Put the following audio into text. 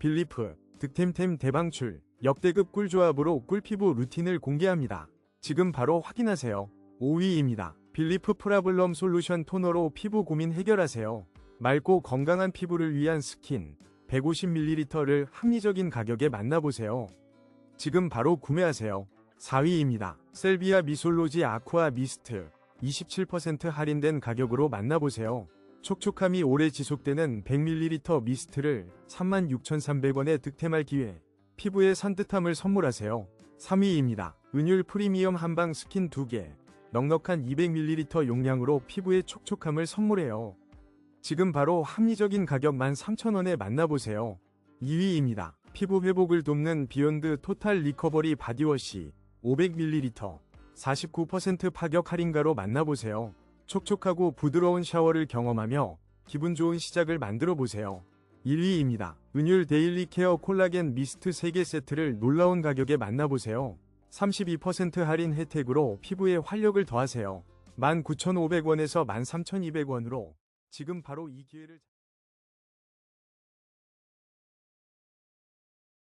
빌리프, 득템템 대방출, 역대급 꿀조합으로 꿀피부 루틴을 공개합니다. 지금 바로 확인하세요. 5위입니다. 빌리프 프라블럼 솔루션 토너로 피부 고민 해결하세요. 맑고 건강한 피부를 위한 스킨 150ml를 합리적인 가격에 만나보세요. 지금 바로 구매하세요. 4위입니다. 셀비아 미솔로지 아쿠아 미스트 27% 할인된 가격으로 만나보세요. 촉촉함이 오래 지속되는 100ml 미스트를 36,300원에 득템할 기회. 피부의 산뜻함을 선물하세요. 3위입니다. 은율 프리미엄 한방 스킨 2개. 넉넉한 200ml 용량으로 피부의 촉촉함을 선물해요. 지금 바로 합리적인 가격 13,000원에 만나보세요. 2위입니다. 피부 회복을 돕는 비욘드 토탈 리커버리 바디워시 500ml 49% 파격 할인가로 만나보세요. 촉촉하고 부드러운 샤워를 경험하며 기분 좋은 시작을 만들어 보세요. 1위입니다. 은율 데일리 케어 콜라겐 미스트 3개 세트를 놀라운 가격에 만나보세요. 32% 할인 혜택으로 피부에 활력을 더하세요. 19,500원에서 13,200원으로 지금 바로 이 기회를